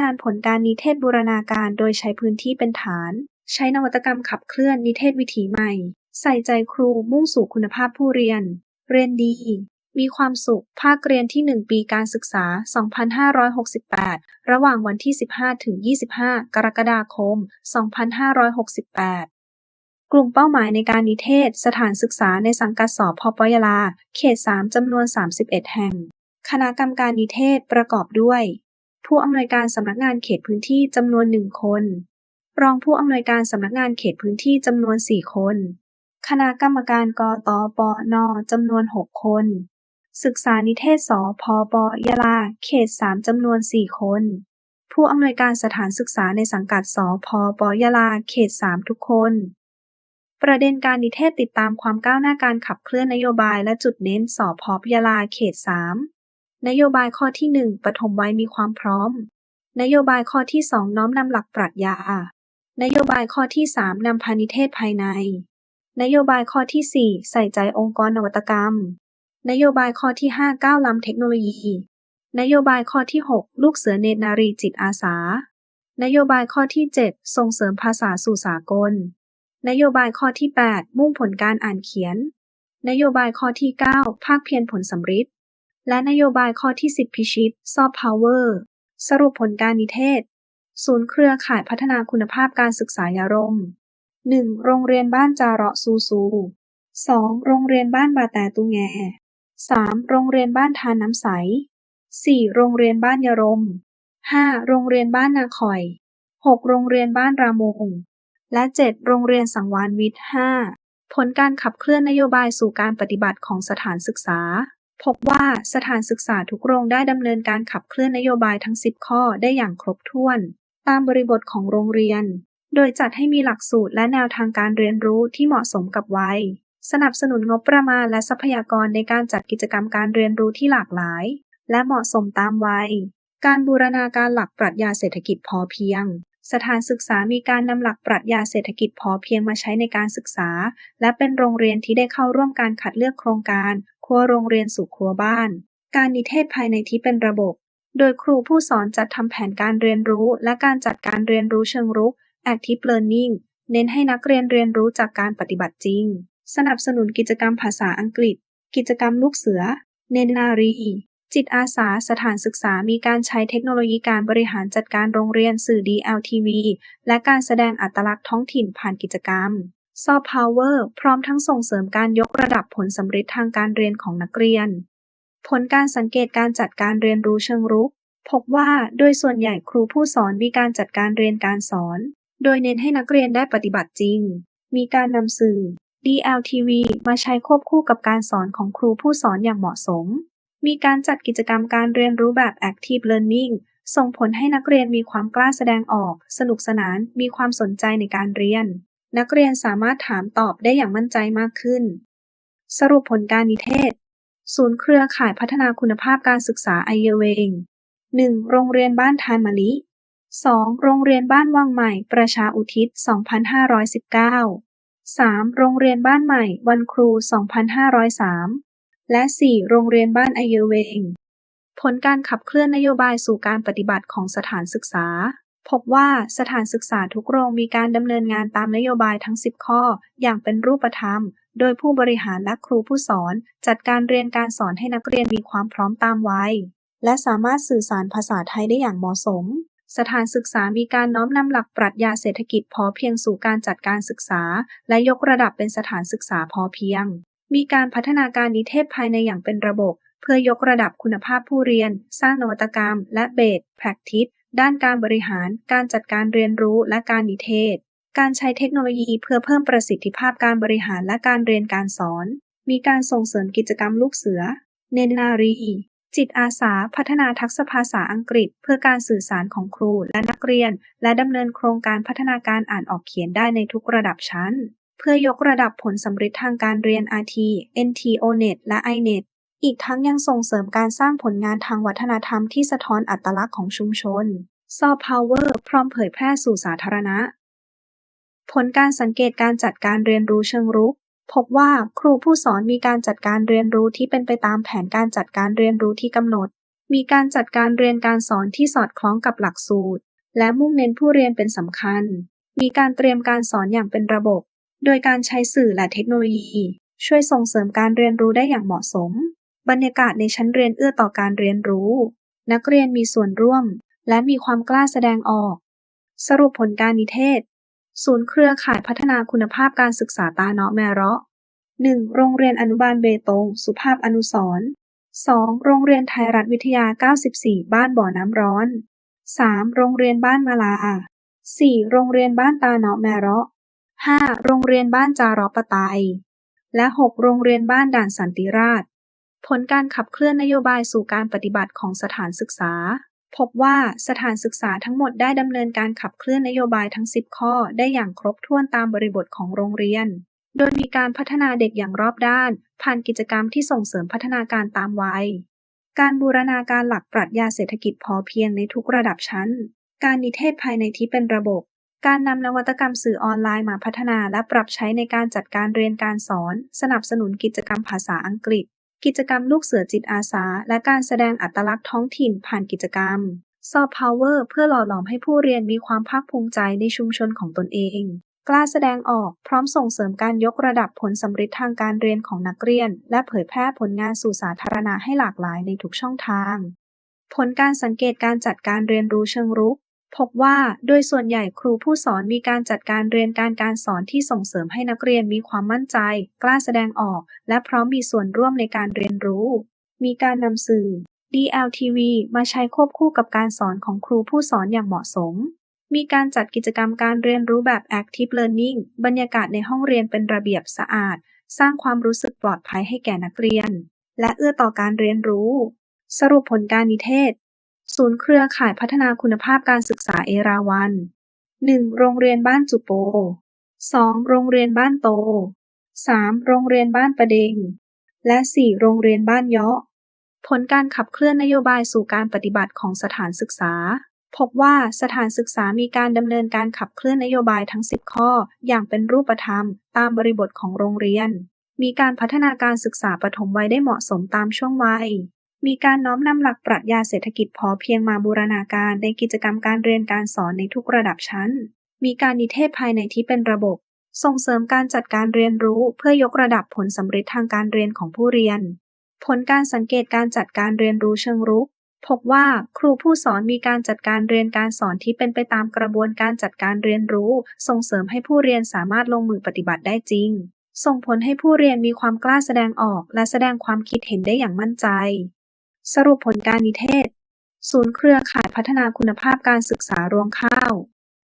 งานผลการนิเทศบูรณาการโดยใช้พื้นที่เป็นฐาน ใช้นวัตกรรมขับเคลื่อนนิเทศวิถีใหม่ ใส่ใจครูมุ่งสู่คุณภาพผู้เรียน เรียนดี มีความสุข ภาคเรียนที่ 1 ปีการศึกษา 2568 ระหว่างวันที่ 15 ถึง 25 กรกฎาคม 2568กลุ่มเป้าหมายในการนิเทศ สถานศึกษาในสังกัดสพปยลา เขต 3 จำนวน 31 แห่ง คณะกรรมการนิเทศประกอบด้วย ผู้อำนวยการสำนักงานเขตพื้นที่จำนวนหนึ่งคน รองผู้อำนวยการสำนักงานเขตพื้นที่จำนวน4คน คณะกรรมการกตปนจำนวน6คน ศึกษานิเทศสพปยลา เขต3จำนวน4คน ผู้อำนวยการสถานศึกษาในสังกัดสพปยลา เขต3ทุกคน ประเด็นการนิเทศติดตามความก้าวหน้าการขับเคลื่อนนโยบายและจุดเน้นสพปยลา เขต3 นโยบายข้อที่ 1ปฐมวัยมีความพร้อม นโยบายข้อที่ 2 น้อมนำหลักปรัชญา นโยบายข้อที่ 3นำพานิเทศภายใน นโยบายข้อที่ 4 ใส่ใจองค์กรนวัตกรรม นโยบายข้อที่ 5 ก้าวล้ำเทคโนโลยี นโยบายข้อที่ 6 ลูกเสือเนตรนารีจิตอาสา นโยบายข้อที่ 7 ส่งเสริมภาษาสู่สากล นโยบายข้อที่ 8 มุ่งผลการอ่านเขียน นโยบายข้อที่ 9 ภาคเพียรผลสำฤทธิ์ และนโยบายข้อที่ 10 พิชิต ซอฟต์พาวเวอร์ สรุปผลการนิเทศ ศูนย์เครือข่ายพัฒนาคุณภาพการศึกษายารง 1. โรงเรียนบ้านจาระซูซู 2. โรงเรียนบ้านบาแต่ตุแง 3. โรงเรียนบ้านทานน้ำใส 4. โรงเรียนบ้านยารม 5. โรงเรียนบ้านนาคอย 6. โรงเรียนบ้านรามง และ 7. โรงเรียนสังวานวิทย์ 5. ผลการขับเคลื่อนนโยบายสู่การปฏิบัติของสถานศึกษา พบว่าสถานศึกษาทุกโรงได้ดำเนินการขับเคลื่อนนโยบายทั้ง10ข้อได้อย่างครบถ้วนตามบริบทของโรงเรียน โดยจัดให้มีหลักสูตรและแนวทางการเรียนรู้ที่เหมาะสมกับวัย สนับสนุนงบประมาณและทรัพยากรในการจัดกิจกรรมการเรียนรู้ที่หลากหลาย และเหมาะสมตามวัย การบูรณาการหลักปรัชญาเศรษฐกิจพอเพียง สถานศึกษามีการนำหลักปรัชญาเศรษฐกิจพอเพียงมาใช้ในการศึกษา และเป็นโรงเรียนที่ได้เข้าร่วมการคัดเลือกโครงการ ครัวโรงเรียนสู่ครัวบ้าน การนิเทศภายในที่เป็นระบบ โดยครูผู้สอนจัดทำแผนการเรียนรู้และการจัดการเรียนรู้เชิงรุก Active Learning เน้นให้นักเรียนเรียนรู้จากการปฏิบัติจริง สนับสนุนกิจกรรมภาษาอังกฤษ กิจกรรมลูกเสือ เนนนารี จิตอาสาสถานศึกษามีการใช้เทคโนโลยีการบริหารจัดการโรงเรียนสื่อ DLTV และการแสดงอัตลักษณ์ท้องถิ่นผ่านกิจกรรม ซอฟต์พาวเวอร์พร้อมทั้งส่งเสริมการยกระดับผลสำเร็จทางการเรียนของนักเรียน ผลการสังเกตการจัดการเรียนรู้เชิงรุก พบว่าโดยส่วนใหญ่ครูผู้สอนมีการจัดการเรียนการสอน โดยเน้นให้นักเรียนได้ปฏิบัติจริง มีการนำสื่อ DLTV มาใช้ควบคู่กับการสอนของครูผู้สอนอย่างเหมาะสม มีการจัดกิจกรรมการเรียนรู้แบบ Active Learning ส่งผลให้นักเรียนมีความกล้าแสดงออก สนุกสนาน มีความสนใจในการเรียน นักเรียนสามารถถามตอบได้อย่างมั่นใจมากขึ้น สรุปผลการนิเทศ ศูนย์เครือข่ายพัฒนาคุณภาพการศึกษาไอเยเวง 1. โรงเรียนบ้านทานมะลิ 2. โรงเรียนบ้านวังใหม่ ประชาอุทิศ 2519 3. โรงเรียนบ้านใหม่ วันครู 2503 และ 4. โรงเรียนบ้านไอเยเวง ผลการขับเคลื่อนนโยบายสู่การปฏิบัติของสถานศึกษา พบว่าสถานศึกษาทุกโรงมีการดำเนินงานตามนโยบายทั้ง 10 ข้อ อย่างเป็นรูปธรรม โดยผู้บริหารและครูผู้สอน จัดการเรียนการสอนให้นักเรียนมีความพร้อมตามวัย และสามารถสื่อสารภาษาไทยได้อย่างเหมาะสม สถานศึกษามีการน้อมนำหลักปรัชญาเศรษฐกิจพอเพียงสู่การจัดการศึกษา และยกระดับเป็นสถานศึกษาพอเพียง มีการพัฒนาการนิเทศภายในอย่างเป็นระบบเพื่อยกระดับคุณภาพผู้เรียน สร้างนวัตกรรม และเบส practice ด้านการบริหาร การจัดการเรียนรู้และการนิเทศ การใช้เทคโนโลยีเพื่อเพิ่มประสิทธิภาพการบริหารและการเรียนการสอน มีการส่งเสริมกิจกรรมลูกเสือ เนนนารี จิตอาสา พัฒนาทักษะภาษาอังกฤษ เพื่อการสื่อสารของครูและนักเรียน และดำเนินโครงการพัฒนาการอ่านออกเขียนได้ในทุกระดับชั้น เพื่อยกระดับผลสำเร็จทางการเรียน RT NT ONET และ INET อีกทั้งยังส่งเสริมการสร้างผลงานทางวัฒนธรรมที่สะท้อนอัตลักษณ์ของชุมชน ซอฟต์พาวเวอร์พร้อมเผยแพร่สู่สาธารณะ ผลการสังเกตการจัดการเรียนรู้เชิงรุก พบว่าครูผู้สอนมีการจัดการเรียนรู้ที่เป็นไปตามแผนการจัดการเรียนรู้ที่กำหนด มีการจัดการเรียนการสอนที่สอดคล้องกับหลักสูตร และมุ่งเน้นผู้เรียนเป็นสำคัญ มีการเตรียมการสอนอย่างเป็นระบบ โดยการใช้สื่อและเทคโนโลยีช่วยส่งเสริมการเรียนรู้ได้อย่างเหมาะสม บรรยากาศในชั้นเรียนเอื้อต่อการเรียนรู้ นักเรียนมีส่วนร่วม และมีความกล้าแสดงออก สรุปผลการนิเทศ ศูนย์เครือข่ายพัฒนาคุณภาพการศึกษาตาเนาะแมเราะ 1. โรงเรียนอนุบาลเบตง สุภาพอนุสร 2. โรงเรียนไทยรัฐวิทยา 94 บ้านบ่อน้ำร้อน 3. โรงเรียนบ้านมาลา 4. โรงเรียนบ้านตาเนาะแมเราะ 5. โรงเรียนบ้านจารอปไตย และ 6. โรงเรียนบ้านด่านสันติราษฎร์ ผลการขับเคลื่อนนโยบายสู่การปฏิบัติของสถานศึกษา พบว่าสถานศึกษาทั้งหมดได้ดำเนินการขับเคลื่อนนโยบายทั้ง 10 ข้อได้อย่างครบถ้วนตามบริบทของโรงเรียน โดยมีการพัฒนาเด็กอย่างรอบด้าน ผ่านกิจกรรมที่ส่งเสริมพัฒนาการตามวัย การบูรณาการหลักปรัชญาเศรษฐกิจพอเพียงในทุกระดับชั้น การนิเทศภายในที่เป็นระบบการนำนวัตกรรมสื่อออนไลน์มาพัฒนาและปรับใช้ในการจัดการเรียนการสอน สนับสนุนกิจกรรมภาษาอังกฤษ กิจกรรมลูกเสือจิตอาสา และการแสดงอัตลักษณ์ท้องถิ่นผ่านกิจกรรม ซอฟต์พาวเวอร์เพื่อหล่อหลอมให้ผู้เรียนมีความภาคภูมิใจในชุมชนของตนเอง กล้าแสดงออกพร้อมส่งเสริมการยกระดับผลสำเร็จทางการเรียนของนักเรียน และเผยแพร่ผลงานสู่สาธารณะให้หลากหลายในทุกช่องทาง ผลการสังเกตการจัดการเรียนรู้เชิงรุก พบว่าโดยส่วนใหญ่ครูผู้สอนมีการจัดการเรียนการการสอนที่ส่งเสริมให้นักเรียนมีความมั่นใจ กล้าแสดงออก และพร้อมมีส่วนร่วมในการเรียนรู้ มีการนำสื่อ DLTV มาใช้ควบคู่กับการสอนของครูผู้สอนอย่างเหมาะสม มีการจัดกิจกรรมการเรียนรู้แบบ Active Learning บรรยากาศในห้องเรียนเป็นระเบียบสะอาด สร้างความรู้สึกปลอดภัยให้แก่นักเรียน และเอื้อต่อการเรียนรู้ สรุปผลการนิเทศ ศูนย์เครือข่ายพัฒนาคุณภาพการศึกษาเอราวัณ 1. โรงเรียนบ้านจุโป 2. โรงเรียนบ้านโต 3. โรงเรียนบ้านประเดง และ 4. โรงเรียนบ้านเยาะ ผลการขับเคลื่อนนโยบายสู่การปฏิบัติของสถานศึกษา พบว่าสถานศึกษามีการดำเนินการขับเคลื่อนนโยบายทั้ง 10 ข้อ อย่างเป็นรูปธรรม ตามบริบทของโรงเรียน มีการพัฒนาการศึกษาปฐมวัยได้เหมาะสมตามช่วงวัย มีการน้อมนำหลักปรัชญาเศรษฐกิจพอเพียงมาบูรณาการในกิจกรรมการเรียนการสอนในทุกระดับชั้น มีการนิเทศภายในที่เป็นระบบ ส่งเสริมการจัดการเรียนรู้เพื่อยกระดับผลสำเร็จทางการเรียนของผู้เรียน ผลการสังเกตการจัดการเรียนรู้เชิงรุก พบว่าครูผู้สอนมีการจัดการเรียนการสอนที่เป็นไปตามกระบวนการจัดการเรียนรู้ ส่งเสริมให้ผู้เรียนสามารถลงมือปฏิบัติได้จริง ส่งผลให้ผู้เรียนมีความกล้าแสดงออก และแสดงความคิดเห็นได้อย่างมั่นใจ สรุปผลการนิเทศ ศูนย์เครือข่ายพัฒนาคุณภาพการศึกษารวงข้าว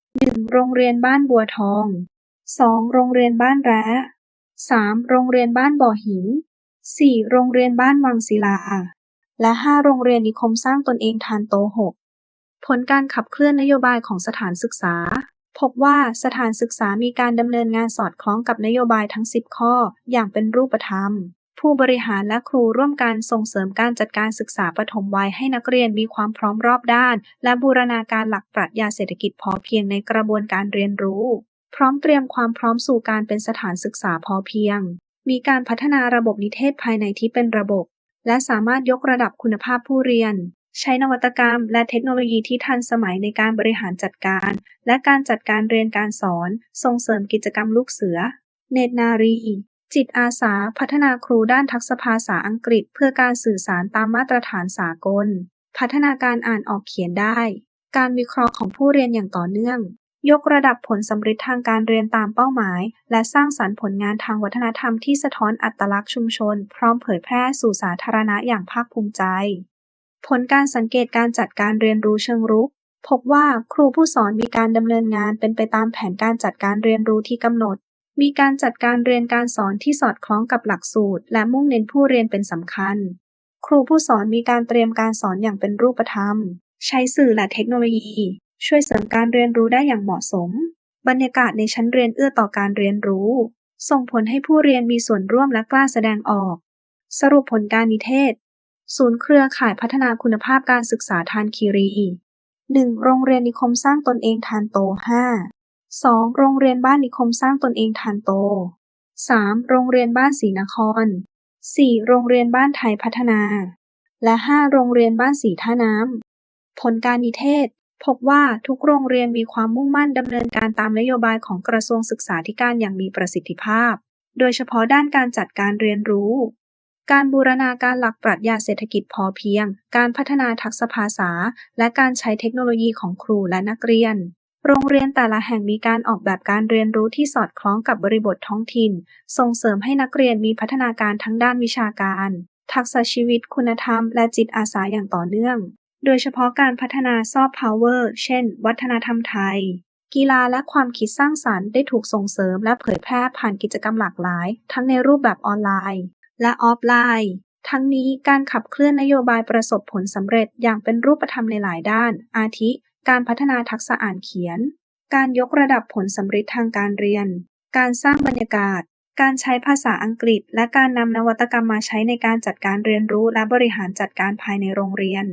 1. โรงเรียนบ้านบัวทอง 2. โรงเรียนบ้านแร้ 3. โรงเรียนบ้านบ่อหิน 4. โรงเรียนบ้านวังศิลา และ 5. โรงเรียนนิคมสร้างตนเองทานโต 6 ผลการขับเคลื่อนนโยบายของสถานศึกษา พบว่าสถานศึกษามีการดำเนินงานสอดคล้องกับนโยบายทั้ง 10 ข้ออย่างเป็นรูปธรรม ผู้บริหารและครูร่วมกันส่งเสริมการจัดการศึกษาปฐมวัยให้นักเรียนมีความพร้อมรอบด้าน และบูรณาการหลักปรัชญาเศรษฐกิจพอเพียงในกระบวนการเรียนรู้ พร้อมเตรียมความพร้อมสู่การเป็นสถานศึกษาพอเพียง มีการพัฒนาระบบนิเทศภายในที่เป็นระบบ และสามารถยกระดับคุณภาพผู้เรียน ใช้นวัตกรรม และเทคโนโลยีที่ทันสมัยในการบริหารจัดการ และการจัดการเรียนการสอน ส่งเสริมกิจกรรมลูกเสือ เนตรนารี จิตอาสาพัฒนาครูด้านทักษะภาษาอังกฤษ เพื่อการสื่อสารตามมาตรฐานสากล พัฒนาการอ่านออกเขียนได้ การวิเคราะห์ของผู้เรียนอย่างต่อเนื่อง ยกระดับผลสำเร็จทางการเรียนตามเป้าหมาย และสร้างสรรค์ผลงานทางวัฒนธรรมที่สะท้อนอัตลักษณ์ชุมชน พร้อมเผยแพร่สู่สาธารณะอย่างภาคภูมิใจ ผลการสังเกตการจัดการเรียนรู้เชิงรุก พบว่าครูผู้สอนมีการดำเนินงานเป็นไปตามแผนการจัดการเรียนรู้ที่กำหนด มีการจัดการเรียนการสอนที่สอดคล้องกับหลักสูตร และมุ่งเน้นผู้เรียนเป็นสำคัญ ครูผู้สอนมีการเตรียมการสอนอย่างเป็นรูปธรรม ใช้สื่อและเทคโนโลยี ช่วยเสริมการเรียนรู้ได้อย่างเหมาะสม บรรยากาศในชั้นเรียนเอื้อต่อการเรียนรู้ ส่งผลให้ผู้เรียนมีส่วนร่วมและกล้าแสดงออก สรุปผลการนิเทศ ศูนย์เครือข่ายพัฒนาคุณภาพการศึกษาทานคีรี 1. โรงเรียนนิคมสร้างตนเองทานโต 5 2. โรงเรียนบ้านนิคมสร้างตนเองทานโต 3. โรงเรียนบ้านศรีนคร 4. โรงเรียนบ้านไทยพัฒนา และ 5 โรงเรียนบ้านสีท่าน้ำ ผลการนิเทศ พบว่าทุกโรงเรียนมีความมุ่งมั่นดำเนินการตามนโยบายของกระทรวงศึกษาธิการอย่างมีประสิทธิภาพ โดยเฉพาะด้านการจัดการเรียนรู้ การบูรณาการหลักปรัชญาเศรษฐกิจพอเพียง การพัฒนาทักษะภาษา และการใช้เทคโนโลยีของครูและนักเรียน โรงเรียนแต่ละแห่งมีการออกแบบการเรียนรู้ที่สอดคล้องกับบริบทท้องถิ่น ส่งเสริมให้นักเรียนมีพัฒนาการทั้งด้านวิชาการ ทักษะชีวิต คุณธรรม และจิตอาสาอย่างต่อเนื่อง โดยเฉพาะการพัฒนาซอฟต์พาวเวอร์ เช่น วัฒนธรรมไทย กีฬาและความคิดสร้างสรรค์ได้ถูกส่งเสริมและเผยแพร่ผ่านกิจกรรมหลากหลาย ทั้งในรูปแบบออนไลน์ และออฟไลน์ ทั้งนี้การขับเคลื่อนนโยบายประสบผลสำเร็จอย่างเป็นรูปธรรมในหลายด้าน อาทิ การพัฒนาทักษะอ่านเขียน การยกระดับผลสัมฤทธิ์ทางการเรียน การสร้างบรรยากาศ การใช้ภาษาอังกฤษ และการนำนวัตกรรมมาใช้ในการจัดการเรียนรู้และบริหารจัดการภายในโรงเรียน